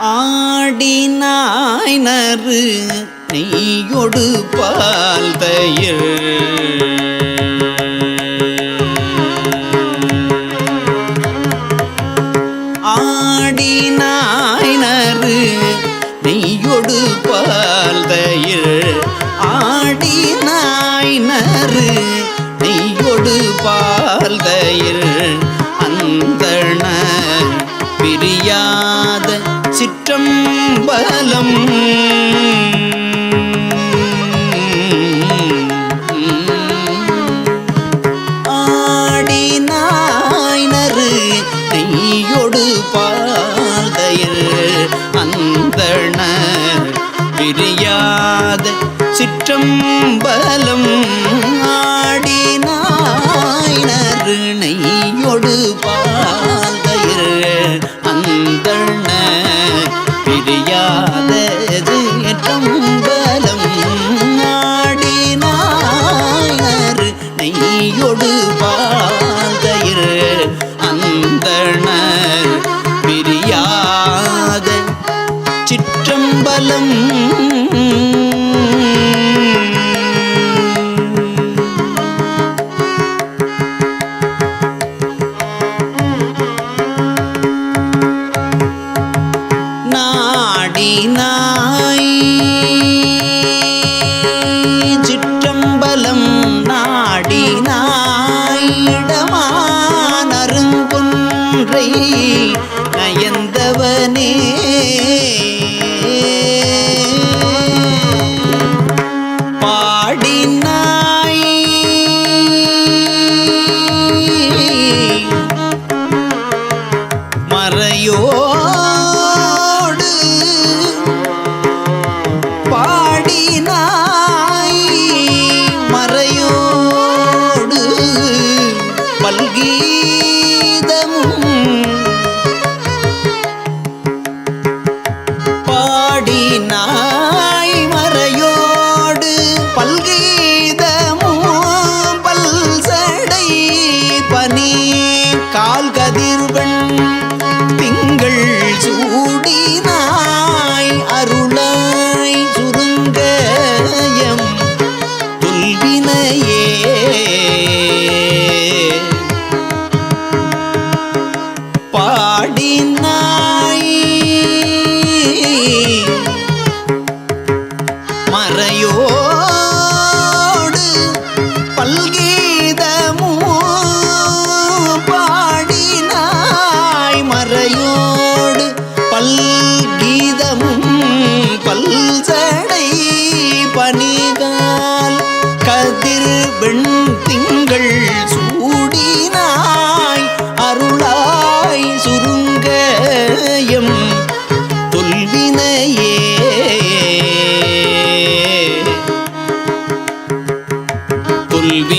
ஆடினாய் நறு நெய்யொடு பால் தயிர். ஆடினாய் நறு நெய்யொடு பால் தயிர். ஆடினாய் நறு நெய்யொடு பால் தயிர். சிற்றம்பலம். ஆடினாய் நறு நெய்யொடு பாதையில் அந்தன பிரியாத சிற்றம்பலம். ஆடினாய் நெய் பாடினாய் மறையோடு பல்கீதமும் பல்சடை பனி கால் கதிர்வன் திங்கள் சூடினாய் அருளாய் சுருங்கயம் துல்வினையே. பாடினாய்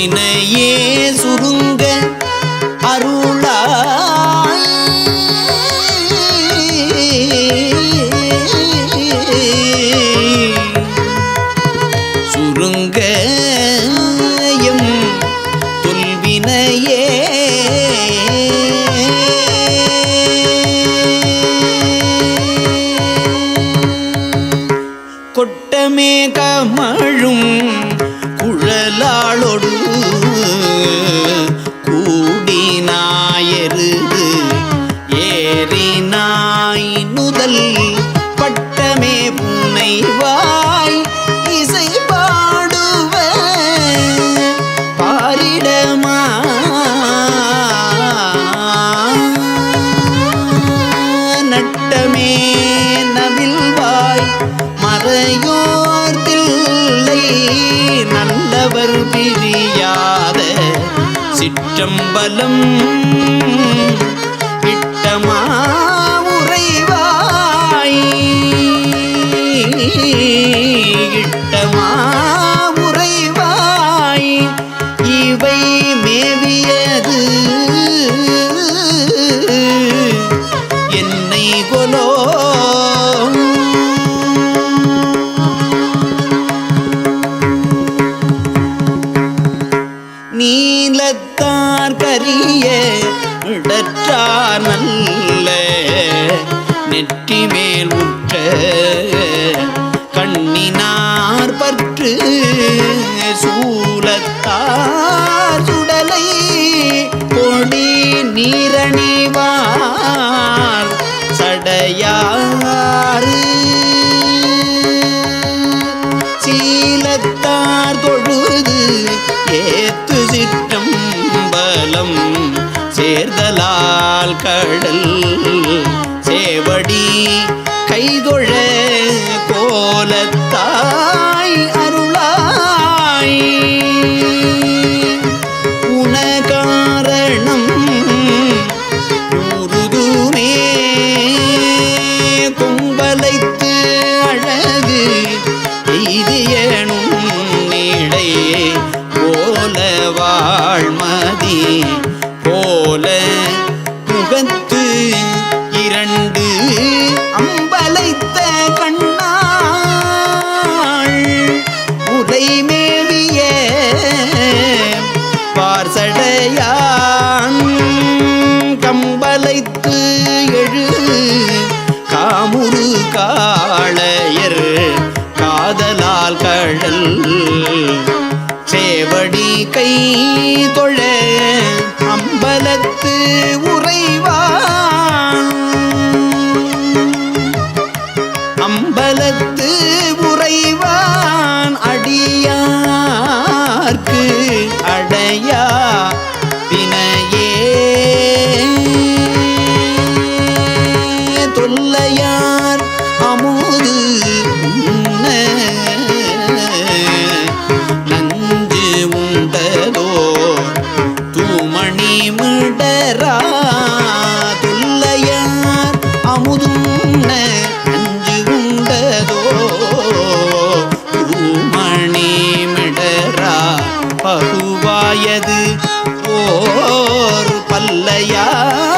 வினையே சுருங்க அருளாய். சுருங்க எம் தொல்வினையே. கொட்டமே கமழும் மறையோர் தில்லை நல்லவர் பிரியாத சிற்றம்பலம் இட்டமா உறைவாய். இட்டமா உறைவாய். இவை மேவியது. என்னை கொலோ நல்ல நெற்றி மேல் உற்ற கண்ணினார் பற்று சூலத்தார் சுடலை பொடி நீரணிவார் சடையாறு. சீலத்தார் தொழுது ஏத்து சிற்றம் பலம் சேர்தலால் கடல் சேவடி கைதொழ உரை மேவிய பார்சடையான். கம்பலைத்து எழு காமுரு காளையர் காதலால் கடல். சேவடி கை தொழ அம்பலத்து உறைவான் பலத்து உறைவான் அடியார்க்கு அடையா வினையே. தொல்லையார் அமுது நஞ்சு உண்டதோ தூமணி மிடரா. தொல்லையார் அமுதுண்ண